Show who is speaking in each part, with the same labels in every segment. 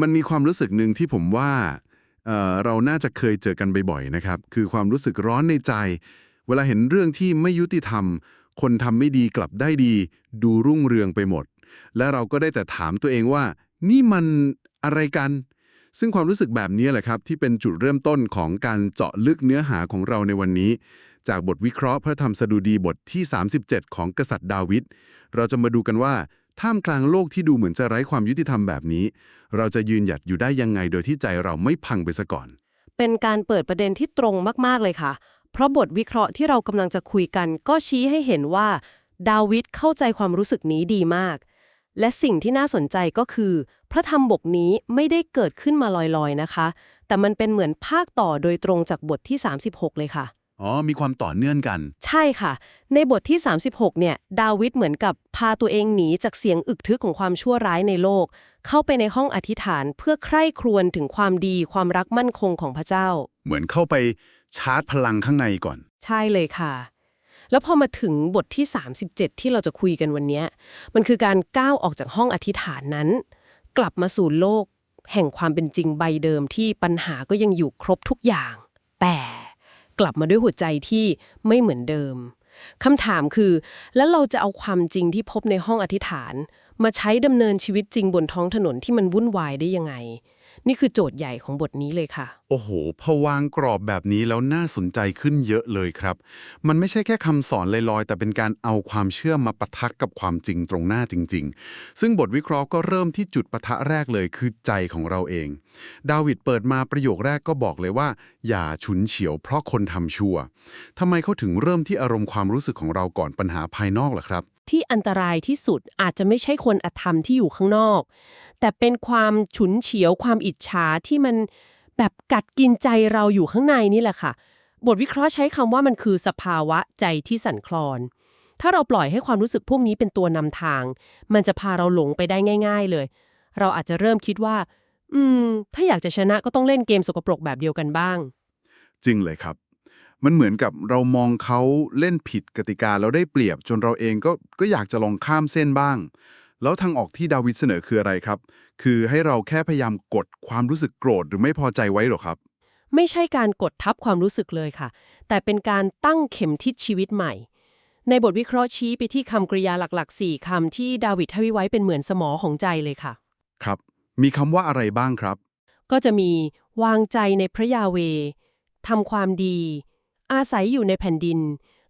Speaker 1: มันมีความรู้สึกหนึ่งที่ผมว่าเอ่อเราน่าจะเคยเจอกันบ่อยๆนะครับ คือความรู้สึกร้อนในใจ เวลาเห็นเรื่องที่ไม่ยุติธรรม คนทำไม่ดีกลับได้ดี ดูรุ่งเรืองไปหมด และเราก็ได้แต่ถามตัวเองว่า นี่มันอะไรกัน ซึ่งความรู้สึกแบบนี้แหละครับ ที่เป็นจุดเริ่มต้นของการเจาะลึกเนื้อหาของเราในวันนี้ จากบทวิเคราะห์พระธรรมสดุดีบทที่ 37 ของกษัตริย์ดาวิดเราจะมาดูกันว่า ท่ามกลางโลกที่ดูเหมือนจะไร้ความยุติธรรมแบบนี้ เราจะยืนหยัดอยู่ได้ยังไงโดยที่ใจเราไม่พังไปซะก่อน
Speaker 2: เป็นการเปิดประเด็นที่ตรงมากๆเลยค่ะ เพราะบทวิเคราะห์ที่เรากำลังจะคุยกัน ก็ชี้ให้เห็นว่า ดาวิดเข้าใจความรู้สึกนี้ดีมาก และสิ่งที่น่าสนใจก็คือ พระธรรมบทนี้ไม่ได้เกิดขึ้นมาลอยๆนะคะ แต่มันเป็นเหมือนภาคต่อโดยตรงจากบทที่ 36 เลยค่ะ
Speaker 1: อ๋อ มีความต่อเนื่องกัน
Speaker 2: ใช่ค่ะ ในบทที่ 36 เนี่ย ดาวิดเหมือนกับพาตัวเองหนีจากเสียงอึกทึกของความชั่วร้ายในโลก เข้าไปในห้องอธิษฐานเพื่อใคร่ครวญถึงความดีความรักมั่นคงของพระเจ้า
Speaker 1: เหมือนเข้าไปชาร์จพลังข้างในก่อน
Speaker 2: ใช่เลยค่ะ แล้วพอมาถึงบทที่ 37 ที่เราจะคุยกันวันเนี้ยมันคือการก้าวออกจากห้องอธิษฐานนั้น กลับมาสู่โลก แห่งความเป็นจริงใบเดิมที่ปัญหาก็ยังอยู่ครบทุกอย่าง แต่ กลับมาด้วยหัวใจที่ไม่เหมือนเดิมคำถามคือ แล้วเราจะเอาความจริงที่พบในห้องอธิษฐาน มาใช้ดำเนินชีวิตจริงบนท้องถนนที่มันวุ่นวายได้ยังไง นี่คือโจทย์ใหญ่ของบทนี้เลยค่ะ
Speaker 1: โอ้โหพอวางกรอบแบบนี้แล้วน่าสนใจขึ้นเยอะเลยครับ มันไม่ใช่แค่คำสอนลอยๆ แต่เป็นการเอาความเชื่อมาปะทะกับความจริงตรงหน้าจริง ๆ ซึ่งบทวิเคราะห์ก็เริ่มที่จุดปะทะแรกเลยคือใจของเราเอง ดาวิดเปิดมาประโยคแรกก็บอกเลยว่า อย่าฉุนเฉียวเพราะคนทำชั่วทำไมเขาถึงเริ่มที่อารมณ์ความรู้สึกของเราก่อนปัญหาภายนอกล่ะครับ
Speaker 2: ที่อันตรายที่สุดอาจจะไม่ใช่คนอธรรมที่อยู่ข้างนอก แต่เป็นความฉุนเฉียวความอิจฉาที่มันแบบกัดกินใจเราอยู่ข้างในนี่แหละค่ะ บทวิเคราะห์ใช้คำว่ามันคือสภาวะใจที่สั่นคลอน ถ้าเราปล่อยให้ความรู้สึกพวกนี้เป็นตัวนำทาง มันจะพาเราหลงไปได้ง่าย ๆ เลย เราอาจจะเริ่มคิดว่า อืม ถ้าอยากจะชนะก็ต้องเล่นเกมสกปรกแบบเดียวกันบ้าง
Speaker 1: จริงเลยครับ มันเหมือนกับเรามองเขาเล่นผิดกติกาแล้วได้เปรียบจนเราเองก็ก็อยากจะลองข้ามเส้นบ้าง แล้วทางออกที่ดาวิดเสนอคืออะไรครับ คือให้เราแค่พยายามกดความรู้สึกโกรธหรือไม่พอใจไว้หรอครับ
Speaker 2: ไม่ใช่การกดทับความรู้สึกเลยค่ะ แต่เป็นการตั้งเข็มทิศชีวิตใหม่ ในบทวิเคราะห์ชี้ไปที่คำกริยาหลักๆ 4คำที่ดาวิดให้ไว้เป็นเหมือนสมอของใจเลยค่ะ
Speaker 1: ครับ มีคำว่าอะไรบ้างครับ
Speaker 2: ก็จะมีวางใจในพระยาเวทำความดี อาศัยอยู่ในแผ่นดิน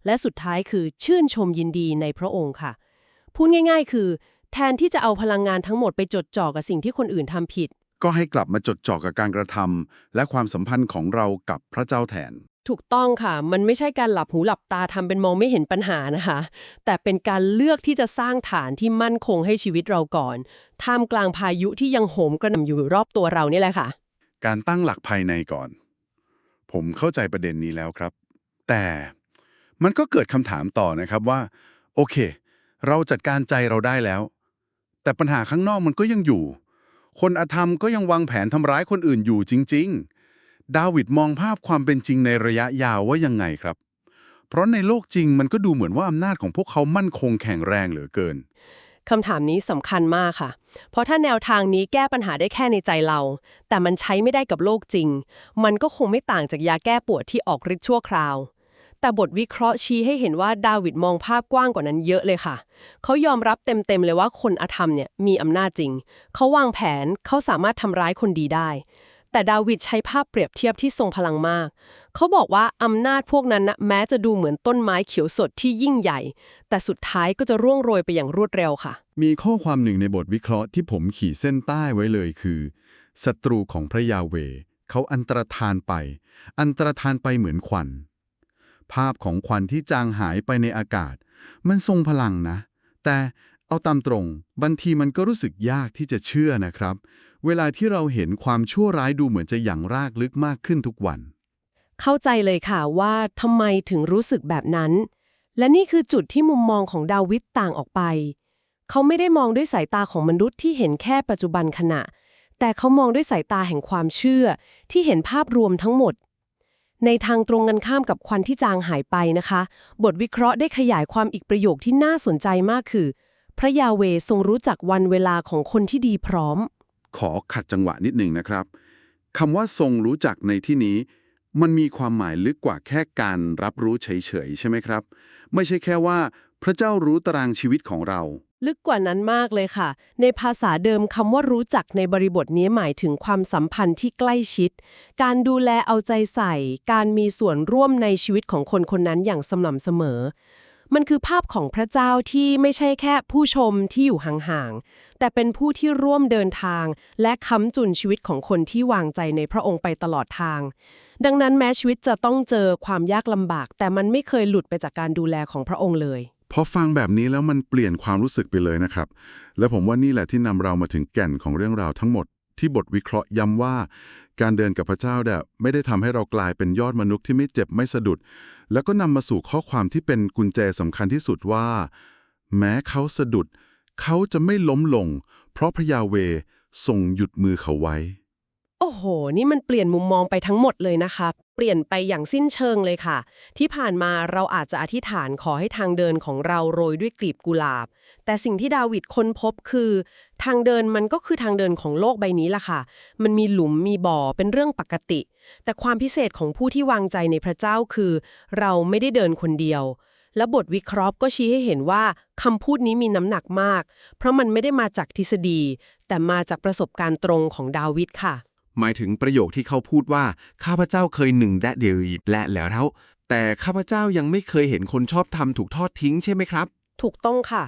Speaker 2: และสุดท้ายคือชื่นชมยินดีในพระองค์ค่ะ พูดง่าย ๆ คือ แทนที่จะเอาพลังงานทั้งหมดไปจดจ่อกับสิ่งที่คนอื่นทำผิด
Speaker 1: ก็ให้กลับมาจดจ่อกับการกระทำและความสัมพันธ์ของเรากับพระเจ้าแทน
Speaker 2: ถูกต้องค่ะ มันไม่ใช่การหลับหูหลับตาทำเป็นมองไม่เห็นปัญหานะคะ แต่เป็นการเลือกที่จะสร้างฐานที่มั่นคงให้ชีวิตเราก่อน ท่ามกลางพายุที่ยังโหมกระหน่ำอยู่รอบตัวเรานี่แหละค่ะ
Speaker 1: การตั้งหลักภายในก่อน ผมเข้าใจประเด็นนี้แล้วครับ แต่มันก็เกิดคำถามต่อนะครับว่า โอเค เราจัดการใจเราได้แล้ว แต่ปัญหาข้างนอกมันก็ยังอยู่ คนอธรรมก็ยังวางแผนทำร้ายคนอื่นอยู่จริง ๆ ดาวิดมองภาพความเป็นจริงในระยะยาวว่ายังไงครับ เพราะในโลกจริงมันก็ดูเหมือนว่าอำนาจของพวกเขามั่นคงแข็งแรงเหลือเกิน
Speaker 2: คำถามนี้สำคัญมากค่ะ เพราะถ้าแนวทางนี้แก้ปัญหาได้แค่ในใจเรา แต่มันใช้ไม่ได้กับโลกจริง มันก็คงไม่ต่างจากยาแก้ปวดที่ออกฤทธิ์ชั่วคราว แต่บทวิเคราะห์ชี้ให้เห็นว่าดาวิดมองภาพกว้างกว่านั้นเยอะเลยค่ะ เขายอมรับเต็มๆเลยว่าคนอธรรมเนี่ยมีอำนาจจริง เขาวางแผนเขาสามารถทำร้ายคนดีได้ แต่ดาวิดใช้ภาพเปรียบเทียบที่ทรงพลังมาก เขาบอกว่าอำนาจพวกนั้นนะแม้จะดูเหมือนต้นไม้เขียวสดที่ยิ่งใหญ่ แต่สุดท้ายก็จะร่วงโรยไปอย่างรวดเร็วค่ะ
Speaker 1: มีข้อความหนึ่งในบทวิเคราะห์ที่ผมขีดเส้นใต้ไว้เลยคือศัตรูของพระยาเวเขาอันตรธานไป อันตรธานไปเหมือนควัน ภาพของควันที่จางหายไปในอากาศ มันทรงพลังนะ แต่เอาตามตรงบางทีมันก็รู้สึกยากที่จะเชื่อนะครับ เวลาที่เราเห็นความชั่วร้ายดูเหมือนจะหยั่งรากลึกมากขึ้นทุกวัน
Speaker 2: เข้าใจเลยค่ะว่าทำไมถึงรู้สึกแบบนั้น และนี่คือจุดที่มุมมองของดาวิดต่างออกไป เขาไม่ได้มองด้วยสายตาของมนุษย์ที่เห็นแค่ปัจจุบันขณะ แต่เขามองด้วยสายตาแห่งความเชื่อที่เห็นภาพรวมทั้งหมด ในทางตรงกันข้ามกับควันที่จางหายไปนะคะ บทวิเคราะห์ได้ขยายความอีกประโยคที่น่าสนใจมากคือ พระยาเวทรงรู้จักวันเวลาของคนที่ดีพร้อม
Speaker 1: ขอขัดจังหวะนิดหนึ่งนะครับคำว่าทรงรู้จักในที่นี้ มันมีความหมายลึกกว่าแค่การรับรู้เฉยๆ ใช่ไหมครับ ไม่ใช่แค่ว่า พระเจ้ารู้ตารางชีวิตของเรา
Speaker 2: ลึกกว่านั้นมากเลยค่ะ ในภาษาเดิมคำว่ารู้จักในบริบทนี้หมายถึงความสัมพันธ์ที่ใกล้ชิด การดูแลเอาใจใส่ การมีส่วนร่วมในชีวิตของคนคนนั้นอย่างสม่ำเสมอ มันคือภาพของพระเจ้าที่ไม่ใช่แค่ผู้ชมที่อยู่ห่างๆ แต่เป็นผู้ที่ร่วมเดินทาง และค้ำจุนชีวิตของคนที่วางใจในพระองค์ไปตลอดทาง ดังนั้นแม้ชีวิตจะต้องเจอความยากลำบาก แต่มันไม่เคยหลุดไปจากการดูแลของพระองค์เลย
Speaker 1: พอฟังแบบนี้แล้วมันเปลี่ยนความรู้สึกไปเลยนะครับ และผมว่านี่แหละที่นำเรามาถึงแก่นของเรื่องราวทั้งหมด ที่บทวิเคราะห์ย้ำว่า การเดินกับพระเจ้าเนี่ยไม่ได้ทำให้เรากลายเป็นยอดมนุษย์ที่ไม่เจ็บไม่สะดุด แล้วก็นำมาสู่ข้อความที่เป็นกุญแจสำคัญที่สุดว่า แม้เขาสะดุด เขาจะไม่ล้มลง เพราะพระยาเวทรงหยุดมือเขาไว้
Speaker 2: โอ้โห นี่มันเปลี่ยนมุมมองไปทั้งหมดเลยนะคะ เปลี่ยนไปอย่างสิ้นเชิงเลยค่ะ ที่ผ่านมาเราอาจจะอธิษฐานขอให้ทางเดินของเราโรยด้วยกลีบกุหลาบ แต่สิ่งที่ดาวิดค้นพบคือ ทางเดินมันก็คือทางเดินของโลกใบนี้ล่ะค่ะ มันมีหลุมมีบ่อเป็นเรื่องปกติ แต่ความพิเศษของผู้ที่วางใจในพระเจ้าคือ เราไม่ได้เดินคนเดียวและบทวิเคราะห์ก็ชี้ให้เห็นว่าคำพูดนี้มีน้ำหนักมาก เพราะมันไม่ได้มาจากทฤษฎี แต่มาจากประสบการณ์ตรงของดาวิดค่ะ
Speaker 3: หมายถึงประโยคที่เขาพูดว่า ข้าพเจ้าเคยหนึ่งและเดียวและแล้วเท่าแต่ข้าพเจ้ายังไม่เคยเห็นคนชอบทำถูกทอดทิ้งใช่ไหมครับ
Speaker 2: ถูกต้องค่ะ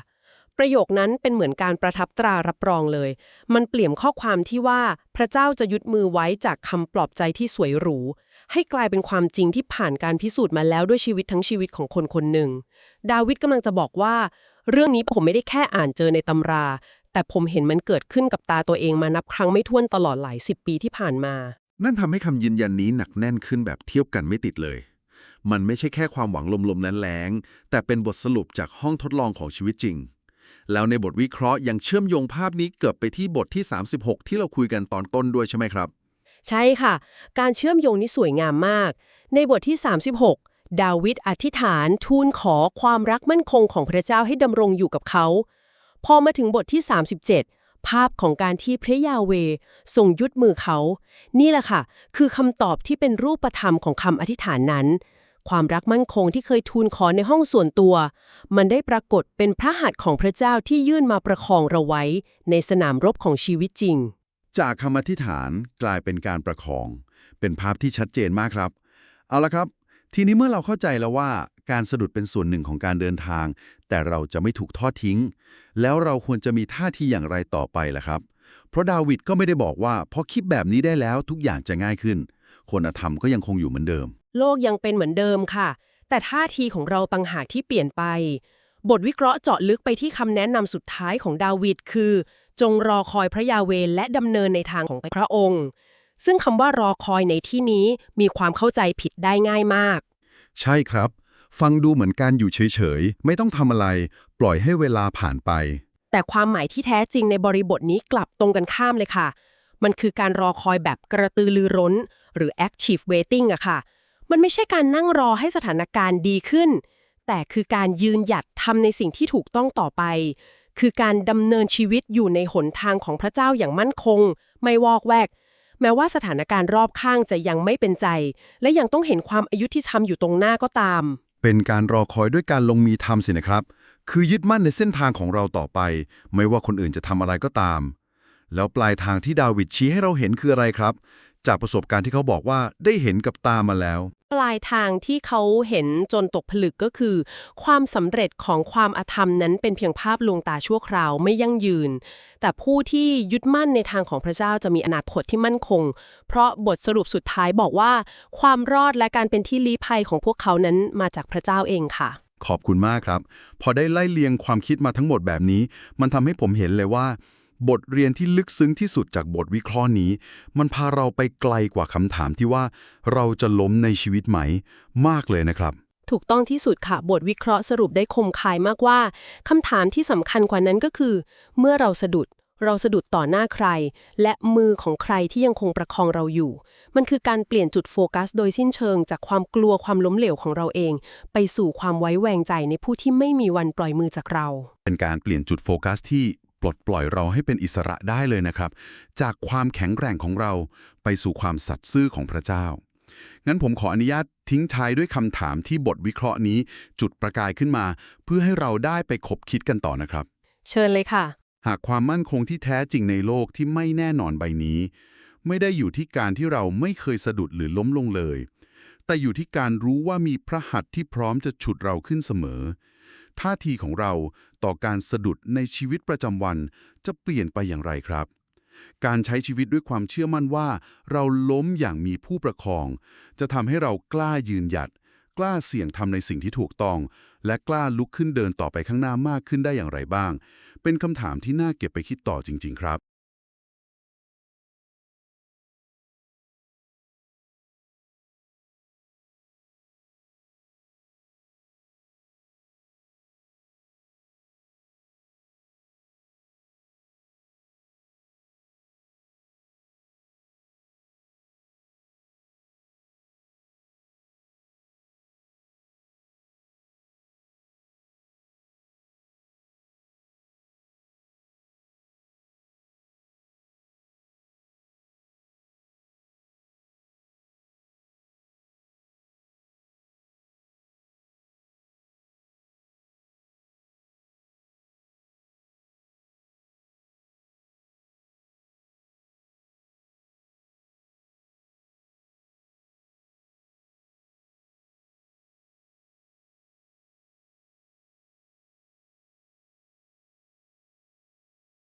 Speaker 2: ประโยคนั้นเป็นเหมือนการประทับตรารับรองเลย มันเปลี่ยนข้อความที่ว่า พระเจ้าจะยึดมือไว้จากคำปลอบใจที่สวยหรู ให้กลายเป็นความจริงที่ผ่านการพิสูจน์มาแล้วด้วยชีวิตทั้งชีวิตของคนคนหนึ่ง ดาวิดกำลังจะบอกว่า เรื่องนี้ผมไม่ได้แค่อ่านเจอในตำรา แต่ผมเห็นมันเกิดขึ้นกับตาตัวเองมานับครั้งไม่ถ้วนตลอดหลายสิบปีที่ผ่านมา
Speaker 1: นั่นทำให้คำยืนยันนี้หนักแน่นขึ้นแบบเทียบกันไม่ติดเลย มันไม่ใช่แค่ความหวังลมๆแล้งๆแต่เป็นบทสรุปจากห้องทดลองของชีวิตจริง แล้วในบทวิเคราะห์ยังเชื่อมโยงภาพนี้เกือบไปที่บทที่ 36 ที่เราคุยกันตอนต้นด้วยใช่ไหมครับ
Speaker 2: ใช่ค่ะ การเชื่อมโยงนี้สวยงามมาก ในบทที่ 36ดาวิดอธิษฐานทูลขอความรักมั่นคงของพระเจ้าให้ดำรงอยู่กับเขา พอมาถึงบทที่ 37 ภาพของการที่พระยาเวทรงยุดมือเขา นี่แหละค่ะ คือคำตอบที่เป็นรูปธรรมของคำอธิษฐานนั้น ความรักมั่นคงที่เคยทูลขอในห้องส่วนตัว มันได้ปรากฏเป็นพระหัตถ์ของพระเจ้าที่ยื่นมาประคองเราไว้ ในสนามรบของชีวิตจริง
Speaker 1: จากคำอธิษฐานกลายเป็นการประคอง เป็นภาพที่ชัดเจนมากครับ เอาละครับ ทีนี้เมื่อเราเข้าใจแล้วว่าการสะดุดเป็นส่วนหนึ่งของการเดินทาง แต่เราจะไม่ถูกทอดทิ้ง แล้วเราควรจะมีท่าทีอย่างไรต่อไปล่ะครับ เพราะดาวิดก็ไม่ได้บอกว่าพอคิดแบบนี้ได้แล้วทุกอย่างจะง่ายขึ้น คนธรรมก็ยังคงอยู่เหมือนเดิม
Speaker 2: โลกยังเป็นเหมือนเดิมค่ะ แต่ท่าทีของเราต่างหากที่เปลี่ยนไป บทวิเคราะห์เจาะลึกไปที่คำแนะนำสุดท้ายของดาวิดคือ จงรอคอยพระยาเวและดำเนินในทางของพระองค์ ซึ่งคำว่ารอคอยในที่นี้มีความเข้าใจผิดได้ง่ายมาก
Speaker 1: ใช่ครับ ฟังดูเหมือนการอยู่เฉยๆ ไม่ต้องทำอะไร ปล่อยให้เวลาผ่านไป
Speaker 2: แต่ความหมายที่แท้จริงในบริบทนี้กลับตรงกันข้ามเลยค่ะ มันคือการรอคอยแบบกระตือรือร้น หรือ active waiting อะค่ะ มันไม่ใช่การนั่งรอให้สถานการณ์ดีขึ้น แต่คือการยืนหยัดทำในสิ่งที่ถูกต้องต่อไปคือการดำเนินชีวิตอยู่ในหนทางของพระเจ้าอย่างมั่นคง ไม่วอกแวก แม้ว่าสถานการณ์รอบข้างจะยังไม่เป็นใจ และยังต้องเห็นความอายุที่ทำอยู่ตรงหน้าก็ตาม
Speaker 1: เป็นการรอคอยด้วยการลงมีทำสินะครับ คือยึดมั่นในเส้นทางของเราต่อไป ไม่ว่าคนอื่นจะทำอะไรก็ตาม แล้วปลายทางที่ดาวิดชี้ให้เราเห็นคืออะไรครับ จากประสบการณ์ที่เขาบอกว่าได้เห็นกับตามาแล้ว
Speaker 2: ปลายทางที่เขาเห็นจนตกผลึกก็คือ ความสำเร็จของความอาธรรมนั้นเป็นเพียงภาพลวงตาชั่วคราวไม่ยั่งยืน แต่ผู้ที่ยึดมั่นในทางของพระเจ้าจะมีอนาคตที่มั่นคง เพราะบทสรุปสุดท้ายบอกว่า ความรอดและการเป็นที่ลี้ภัยของพวกเขานั้นมาจากพระเจ้าเองค่ะ
Speaker 1: ขอบคุณมากครับ พอได้ไล่เลียงความคิดมาทั้งหมดแบบนี้ มันทำให้ผมเห็นเลยว่า บทเรียนที่ลึกซึ้งที่สุดจากบทวิเคราะห์นี้ มันพาเราไปไกลกว่าคำถามที่ว่า เราจะล้มในชีวิตไหม มากเลยนะครับ
Speaker 2: ถูกต้องที่สุดค่ะ บทวิเคราะห์สรุปได้คมคายมากว่าคำถามที่สำคัญกว่านั้นก็คือ เมื่อเราสะดุด เราสะดุดต่อหน้าใคร และมือของใครที่ยังคงประคองเราอยู่ มันคือการเปลี่ยนจุดโฟกัส โดยสิ้นเชิง จากความกลัวความล้มเหลวของเราเอง ไปสู่ความไว้แวงใจในผู้ที่ไม่มีวันปล่อยมือจากเรา
Speaker 1: เป็นการเปลี่ยนจุดโฟกัสที่ ปลดปล่อยเราให้เป็นอิสระได้เลยนะครับ จากความแข็งแกร่งของเราไปสู่ความสัตย์ซื่อของพระเจ้า งั้นผมขออนุญาตทิ้งท้ายด้วยคำถามที่บทวิเคราะห์นี้จุดประกายขึ้นมา เพื่อให้เราได้ไปคบคิดกันต่อนะครับ
Speaker 2: เชิญเลยค่ะ
Speaker 1: หากความมั่นคงที่แท้จริงในโลกที่ไม่แน่นอนใบนี้ ไม่ได้อยู่ที่การที่เราไม่เคยสะดุดหรือล้มลงเลย แต่อยู่ที่การรู้ว่ามีพระหัตถ์ที่พร้อมจะฉุดเราขึ้นเสมอ ท่าทีของเราต่อการสะดุดในชีวิตประจำวันจะเปลี่ยนไปอย่างไรครับ การใช้ชีวิตด้วยความเชื่อมั่นว่า เราล้มอย่างมีผู้ประคอง จะทำให้เรากล้ายืนหยัด กล้าเสี่ยงทำในสิ่งที่ถูกต้อง และกล้าลุกขึ้นเดินต่อไปข้างหน้ามากขึ้นได้อย่างไรบ้าง เป็นคำถามที่น่าเก็บไปคิดต่อจริง ๆ ครับ